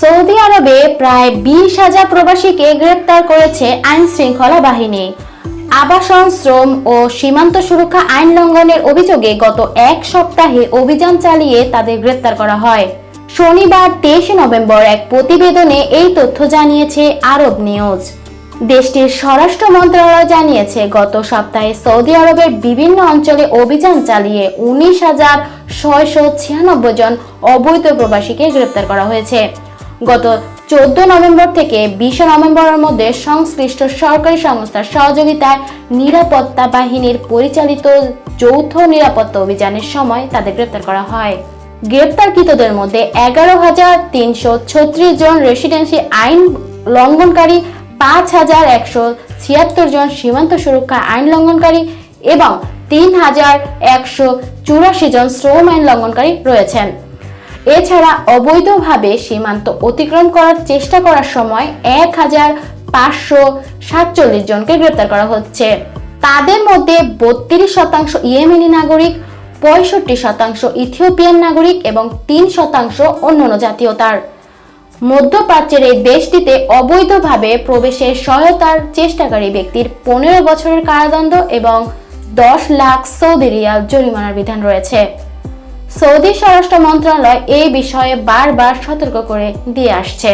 Saudi আরবে প্রায় বিশ হাজার প্রবাসীকে গ্রেপ্তার করেছে আইন শৃঙ্খলা বাহিনী। আবাসন, শ্রম ও সীমান্ত সুরক্ষা আইন লঙ্ঘনের অভিযোগে গত এক সপ্তাহে অভিযান চালিয়ে তাদের গ্রেপ্তার করা হয়। শনিবার তেইশে নভেম্বর এক প্রতিবেদনে এই তথ্য জানিয়েছে আরব নিউজ। দেশটির স্বরাষ্ট্র মন্ত্রণালয় জানিয়েছে, গত সপ্তাহে সৌদি আরবের বিভিন্ন অঞ্চলে অভিযান চালিয়ে উনিশ হাজার ছয়শো ছিয়ানব্বই জন অবৈধ প্রবাসীকে গ্রেপ্তার করা হয়েছে। গত চোদ্দ নভেম্বর থেকে বিশে নভেম্বরের মধ্যে সংশ্লিষ্ট সরকারি সংস্থার সহযোগিতায় নিরাপত্তা বাহিনীর পরিচালিত যৌথ নিরাপত্তা অভিযানের সময় তাদের গ্রেপ্তার করা হয়। গ্রেপ্তারকৃতদের মধ্যে এগারো হাজার তিনশো ছত্রিশ জন রেসিডেন্সি আইন লঙ্ঘনকারী, পাঁচ হাজার একশো ছিয়াত্তর জন সীমান্ত সুরক্ষা আইন লঙ্ঘনকারী এবং তিন হাজার একশো চুরাশি জন শ্রম আইন লঙ্ঘনকারী রয়েছেন। এছাড়া অবৈধভাবে সীমান্ত অতিক্রম করার চেষ্টা করার সময় এক হাজার পাঁচশো সাতচল্লিশ জনকে গ্রেপ্তার করা হচ্ছে। তাদের মধ্যে বত্রিশ শতাংশ ইয়েমেনি নাগরিক, পঁয়ষট্টি শতাংশ ইথিওপিয়ান নাগরিক এবং তিন শতাংশ অন্যান্য জাতীয়তার। মধ্যপ্রাচ্যের এই দেশটিতে অবৈধভাবে প্রবেশের সহায়তার চেষ্টাকারী ব্যক্তির পনেরো বছরের কারাদণ্ড এবং দশ লাখ সৌদি রিয়াল জরিমানার বিধান রয়েছে। সৌদি স্বরাষ্ট্র মন্ত্রণালয় এই বিষয়ে বারবার সতর্ক করে দিয়ে আসছে।